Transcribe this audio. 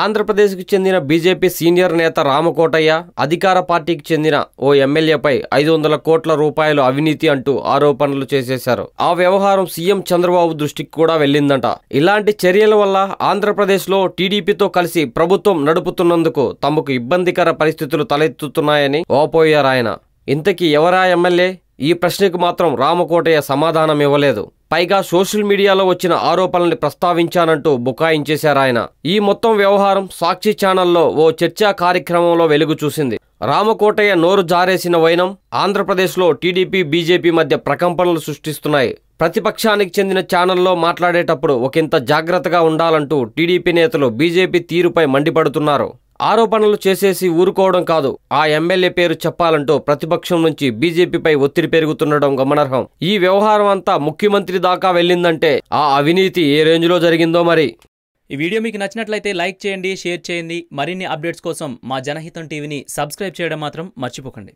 ఆంధ్రప్రదేశ్కు చెందిన BJP senior నేత రామకోటయ్య అధికార పార్టీకి చెందిన ఓ ఎమ్మెల్యేపై ఐదు వందల కోట్ల రూపాయలు అవినీతి అంటూ ఆరోపణలు చేసేశారు. ఆ వ్యవహారం సీఎం చంద్రబాబు దృష్టికి కూడా వెళ్ళిందంట. ఇలాంటి చర్యల వల్ల ఆంధ్రప్రదేశ్లో టీడీపీతో కలిసి ప్రభుత్వం నడుపుతున్నందుకు తమకు ఇబ్బందికర పరిస్థితులు తలెత్తుతున్నాయని ఓపోయారాయన ఇంతకీ ఎవరా ఎమ్మెల్యే? ఈ ప్రశ్నకు మాత్రం రామకోటయ్య సమాధానం ఇవ్వలేదు పైగా సోషల్ మీడియాలో వచ్చిన ఆరోపణల్ని ప్రస్తావించానంటూ బుకాయించేశారు ఆయన. ఈ మొత్తం వ్యవహారం సాక్షి ఛానల్లో ఓ చర్చా కార్యక్రమంలో వెలుగు చూసింది. రామకోటయ్య నోరు జారేసిన వైనం ఆంధ్రప్రదేశ్లో టీడీపీ బీజేపీ మధ్య ప్రకంపనలు సృష్టిస్తున్నాయి. ప్రతిపక్షానికి చెందిన ఛానల్లో మాట్లాడేటప్పుడు ఒకంత జాగ్రత్తగా ఉండాలంటూ టీడీపీ నేతలు బీజేపీ తీరుపై మండిపడుతున్నారు. ఆరోపణలు చేసేసి ఊరుకోవడం కాదు. ఆ ఎమ్మెల్యే పేరు చెప్పాలంటూ ప్రతిపక్షం నుంచి బీజేపీపై ఒత్తిడి పెరుగుతుండడం గమనార్హం. ఈ వ్యవహారం అంతా ముఖ్యమంత్రి దాకా వెళ్ళిందంటే ఆ అవినీతి ఏ రేంజ్లో జరిగిందో మరి? ఈ వీడియో మీకు నచ్చినట్లయితే లైక్ చేయండి షేర్ చేయండి. మరిన్ని అప్డేట్స్ కోసం మా జనహితం టీవీని సబ్స్క్రైబ్ చేయడం మాత్రం మర్చిపోకండి.